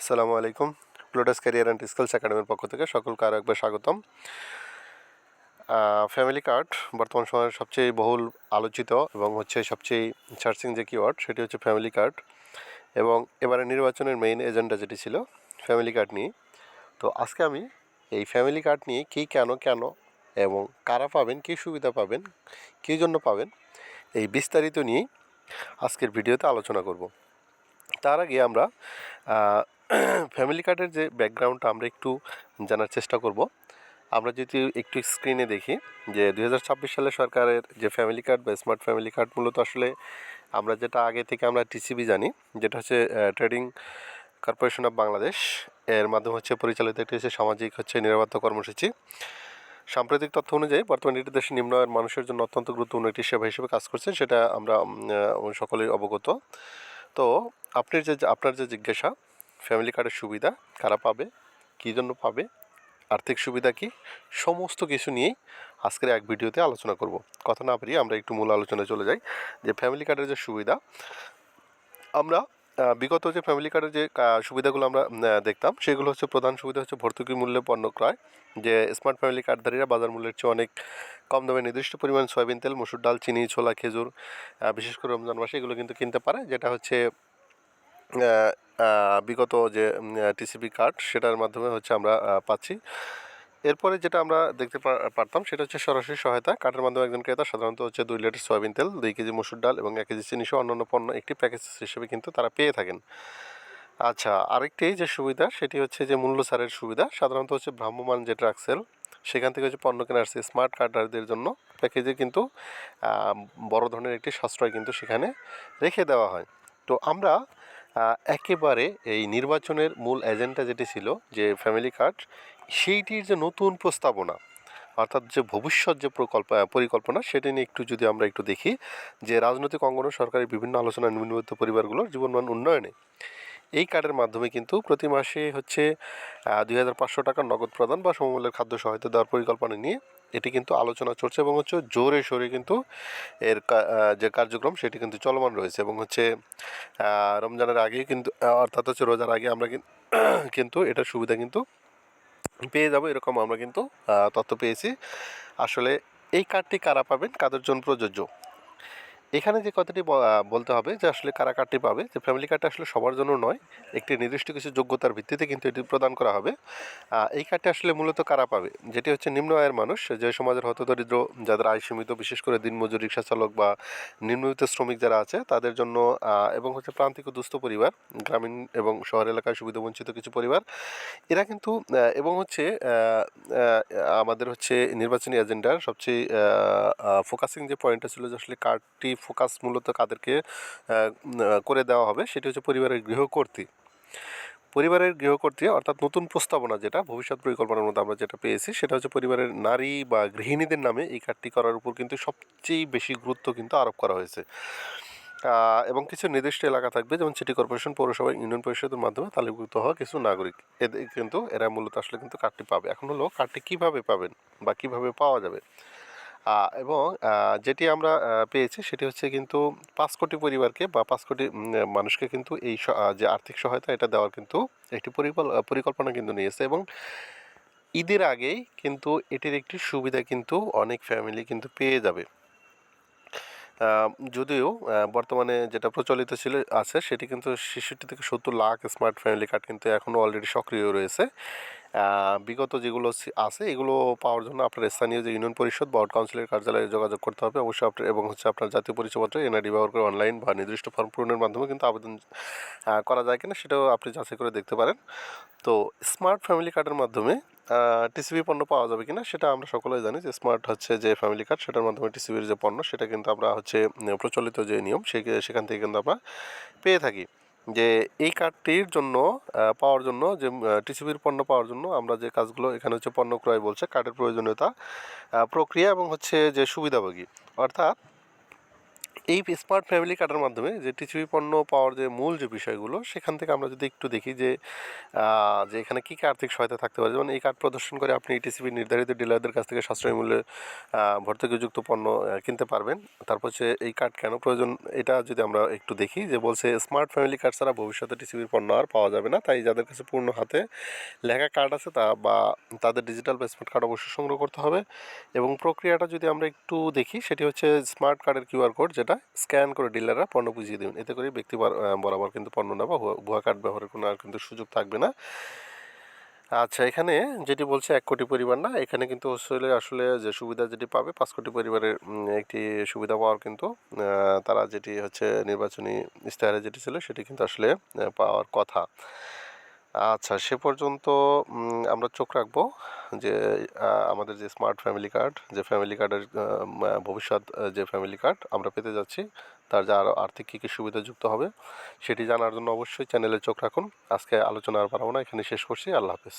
আসসালামু আলাইকুম। প্লোটাস career and skills একাডেমির পক্ষ থেকে সকলকে আরও একবার স্বাগতম। ফ্যামিলি কার্ড বর্তমান সময়ের সবচেয়ে বহুল আলোচিত এবং হচ্ছে সবচেয়ে সার্চিং যে কিওয়ার্ড সেটি হচ্ছে ফ্যামিলি কার্ড এবং এবারে নির্বাচনের মেইন এজেন্ডা যেটি ছিল ফ্যামিলি কার্ড নিয়ে। তো আজকে আমি এই ফ্যামিলি কার্ড নিয়ে কী কেন কেন এবং কারা পাবেন, কী সুবিধা পাবেন, কী জন্য পাবেন, এই বিস্তারিত নিয়েই আজকের ভিডিওতে আলোচনা করব। তার আগে আমরা ফ্যামিলি কার্ডের যে ব্যাকগ্রাউন্ডটা আমরা একটু জানার চেষ্টা করব। আমরা যদি একটু স্ক্রিনে দেখি যে দু হাজার ছাব্বিশ সালে সরকারের যে ফ্যামিলি কার্ড বা স্মার্ট ফ্যামিলি কার্ড মূলত আসলে আমরা যেটা আগে থেকে আমরা টিসিবি জানি, যেটা হচ্ছে ট্রেডিং কর্পোরেশন অফ বাংলাদেশ এর মাধ্যমে হচ্ছে পরিচালিত একটি হচ্ছে সামাজিক হচ্ছে নিরাপত্তা কর্মসূচি। সাম্প্রতিক তথ্য অনুযায়ী বর্তমানে এটি দেশের নিম্ন মানুষের জন্য অত্যন্ত গুরুত্বপূর্ণ একটি সেবা হিসেবে কাজ করছে, সেটা আমরা সকলেই অবগত। তো আপনি যে, আপনার যে জিজ্ঞাসা ফ্যামিলি কার্ডের সুবিধা কারা পাবে, কী জন্য পাবে, আর্থিক সুবিধা কি, সমস্ত কিছু নিয়েই আজকের এক ভিডিওতে আলোচনা করব। কথা না পারি আমরা একটু মূল আলোচনায় চলে যাই। যে ফ্যামিলি কার্ডের যে সুবিধা, আমরা বিগত যে ফ্যামিলি কার্ডের যে সুবিধাগুলো আমরা দেখতাম, সেগুলো হচ্ছে প্রধান সুবিধা হচ্ছে ভর্তুকি মূল্যে পণ্য ক্রয়, যে স্মার্ট ফ্যামিলি কার্ডধারীরা বাজার মূল্যের চেয়ে অনেক কম দামে নির্দিষ্ট পরিমাণ সয়াবিন তেল, মসুর ডাল, চিনি, ছোলা, খেজুর বিশেষ করে রমজান মাসে এগুলো কিন্তু কিনতে পারে, যেটা হচ্ছে বিগত যে টিসিবি কার্ড, সেটার মাধ্যমে হচ্ছে আমরা পাচ্ছি। এরপরে যেটা আমরা দেখতে পারতাম, সেটা হচ্ছে সরাসরি সহায়তা। কার্ডের মাধ্যমে একজন ক্রেতা সাধারণত হচ্ছে দুই লিটার সয়াবিন তেল, দুই কেজি মসুর ডাল এবং এক কেজি চিনি সহ অন্যান্য পণ্য একটি প্যাকেজ হিসেবে কিন্তু তারা পেয়ে থাকেন। আচ্ছা আরেকটি যে সুবিধা, সেটি হচ্ছে যে মূল্য ছাড়ের সুবিধা। সাধারণত হচ্ছে ভ্রাম্যমান যে ট্রাক্সেল সেখান থেকে হচ্ছে পণ্য কেনার স্মার্ট কার্ডারদের জন্য প্যাকেজে কিন্তু বড় ধরনের একটি সাশ্রয় কিন্তু সেখানে রেখে দেওয়া হয়। তো আমরা একেবারে এই নির্বাচনের মূল এজেন্ডা যেটি ছিল, যে ফ্যামিলি কার্ড, সেইটির যে নতুন প্রস্তাবনা, অর্থাৎ যে ভবিষ্যৎ যে প্রকল্প পরিকল্পনা, সেটা নিয়ে একটু যদি আমরা একটু দেখি, যে রাজনৈতিক অঙ্গনে সরকারের বিভিন্ন আলোচনা নিম্নবিত্ত পরিবারগুলোর জীবনমান উন্নয়নে, এই কার্ডের মাধ্যমে কিন্তু প্রতি মাসে হচ্ছে দুই হাজার পাঁচশো টাকা নগদ প্রদান বা সমমূল্যের খাদ্য সহায়তা দেওয়ার পরিকল্পনা নিয়ে এটি কিন্তু আলোচনা চলছে এবং হচ্ছে জোরে সোরে কিন্তু এর যে কার্যক্রম সেটি কিন্তু চলমান রয়েছে এবং হচ্ছে রমজানের আগে কিন্তু অর্থাৎ হচ্ছে রোজার আগে আমরা কিন্তু এটার সুবিধা কিন্তু পেয়ে যাব, এরকম আমরা কিন্তু তথ্য পেয়েছি। আসলে এই কার্ডটি কারা পাবেন? কাদের জন্য প্রযোজ্য? এখানে যে কথাটি বলতে হবে যে আসলে কারা কার্ডটি পাবে, যে ফ্যামিলি কার্ডটা আসলে সবার জন্য নয়, একটি নির্দিষ্ট কিছু যোগ্যতার ভিত্তিতে কিন্তু এটি প্রদান করা হবে। এই কার্ডটি আসলে মূলত কারা পাবে? যেটি হচ্ছে নিম্ন আয়ের মানুষ, যে সমাজের হত দরিদ্র যাদের আয় সীমিত, বিশেষ করে দিনমজুর, রিক্সা চালক বা নিম্নবিত্ত শ্রমিক যারা আছে, তাদের জন্য এবং হচ্ছে প্রান্তিক ও দুস্থ পরিবার, গ্রামীণ এবং শহর এলাকায় সুবিধা বঞ্চিত কিছু পরিবার, এরা কিন্তু এবং হচ্ছে আমাদের হচ্ছে নির্বাচনী এজেন্ডার সবচেয়ে ফোকাসিং যে পয়েন্টটা ছিল যে আসলে কার্ডটি ফোকাস মূলত কাদেরকে করে দেওয়া হবে সেটি হচ্ছে পরিবারের গৃহকর্তী পরিবারের গৃহকর্তী অর্থাৎ নতুন প্রস্তাবনা যেটা, ভবিষ্যৎ পরিকল্পনার মধ্যে আমরা যেটা পেয়েছি, সেটা হচ্ছে পরিবারের নারী বা গৃহিণীদের নামে এই কার্ডটি করার উপর কিন্তু সবচেয়ে বেশি গুরুত্ব কিন্তু আরোপ করা হয়েছে। এবং কিছু নির্দিষ্ট এলাকা থাকবে, যেমন সিটি কর্পোরেশন পৌরসভা ইউনিয়ন পরিষদের মাধ্যমে তালিকাভুক্ত হওয়া কিছু নাগরিক। এদের কিন্তু, এরা মূলত আসলে কিন্তু কার্ডটি পাবে। এখন হলো কার্ডটি কীভাবে পাবেন বা কীভাবে পাওয়া যাবে? এবং যেটি আমরা পেয়েছি সেটি হচ্ছে কিন্তু পাঁচ কোটি পরিবারকে বা পাঁচ কোটি মানুষকে কিন্তু এই যে আর্থিক সহায়তা, এটা দেওয়ার কিন্তু একটি পরিকল- পরিকল্পনা কিন্তু নিয়েছে এবং ঈদের আগেই কিন্তু এটির একটি সুবিধা কিন্তু অনেক ফ্যামিলি কিন্তু পেয়ে যাবে। যদিও বর্তমানে যেটা প্রচলিত ছিল, আছে, সেটি কিন্তু ছেষট্টি থেকে সত্তর লাখ স্মার্ট ফ্যামিলি কার্ড কিন্তু এখনও অলরেডি সক্রিয় রয়েছে। বিগত যেগুলো আছে, এগুলো পাওয়ার জন্য আপনার স্থানীয় যে ইউনিয়ন পরিষদ বা কাউন্সিলের কার্যালয়ে যোগাযোগ করতে হবে। অবশ্যই আপনার এবং হচ্ছে আপনার জাতীয় পরিচয়পত্র এনআইডি ব্যবহার করে অনলাইন বা নির্দিষ্ট ফর্ম পূরণের মাধ্যমে কিন্তু আবেদন করা যায় কিনা, সেটাও আপনি যাচাই করে দেখতে পারেন। তো স্মার্ট ফ্যামিলি কার্ডের মাধ্যমে টিসিবি পণ্য পাওয়া যাবে কিনা সেটা আমরা সকলেই জানি যে স্মার্ট হচ্ছে যে ফ্যামিলি কার্ড সেটার মাধ্যমে টিসিবির যে পণ্য, সেটা কিন্তু আমরা হচ্ছে প্রচলিত যে নিয়ম, সে- সেখান থেকে কিন্তু আমরা পেয়ে থাকি। যে এই কার্ডটির জন্য পাওয়ার জন্য, যে টিসিবির পণ্য পাওয়ার জন্য আমরা যে কাজগুলো এখানে হচ্ছে পণ্য ক্রয় বলছে কার্ডের প্রয়োজনীয়তা প্রক্রিয়া এবং হচ্ছে যে সুবিধাভোগী। অর্থাৎ এই স্মার্ট ফ্যামিলি কার্ডের মাধ্যমে যে টিসিবি পণ্য পাওয়ার যে মূল যে বিষয়গুলো, সেখান থেকে আমরা যদি একটু দেখি যে যে এখানে কী কী আর্থিক সহায়তা থাকতে পারে। যেমন এই কার্ড প্রদর্শন করে আপনি টিসিবি নির্ধারিত ডিলারদের কাছ থেকে সাশ্রয়ী মূল্যে ভর্তুকিযুক্ত পণ্য কিনতে পারবেন। তারপর হচ্ছে এই কার্ড কেন প্রয়োজন, এটা যদি আমরা একটু দেখি যে বলছে স্মার্ট ফ্যামিলি কার্ড ছাড়া ভবিষ্যতে টিসিবির পণ্য আর পাওয়া যাবে না। তাই যাদের কাছে পূর্ণ হাতে লেখা কার্ড আছে তা বা তাদের ডিজিটাল বা স্মার্ট কার্ড অবশ্যই সংগ্রহ করতে হবে। এবং প্রক্রিয়াটা যদি আমরা একটু দেখি, সেটি হচ্ছে স্মার্ট কার্ডের কিউআর কোড যেটা স্ক্যান করে ডিলাররা পণ্য বুঝিয়ে দেবেন। এতে করে ব্যক্তি বার- বরাবর কিন্তু পণ্য নেওয়া ভুয়া- কার্ড ব্যবহারের কোনো আর কিন্তু সুযোগ থাকবে না। আচ্ছা এখানে যেটি বলছে, এক কোটি পরিবার না, এখানে কিন্তু আসলে আসলে যে সুবিধা যেটি পাবে, পাঁচ কোটি পরিবারের একটি সুবিধা পাওয়ার কিন্তু তারা যেটি হচ্ছে নির্বাচনী ইশতেহারে যেটি ছিল, সেটি কিন্তু আসলে পাওয়ার কথা। আচ্ছা সে পর্যন্ত আমরা চোখ রাখব যে আমাদের যে স্মার্ট ফ্যামিলি কার্ড যে ফ্যামিলি কার্ডের ভবিষ্যৎ যে ফ্যামিলি কার্ড আমরা পেতে যাচ্ছি, তার যা আরও আর্থিক কী কী সুবিধা যুক্ত হবে, সেটি জানার জন্য অবশ্যই চ্যানেলে চোখ রাখুন। আজকে আলোচনা আর পারব না, এখানে শেষ করছি। আল্লাহ হাফেজ।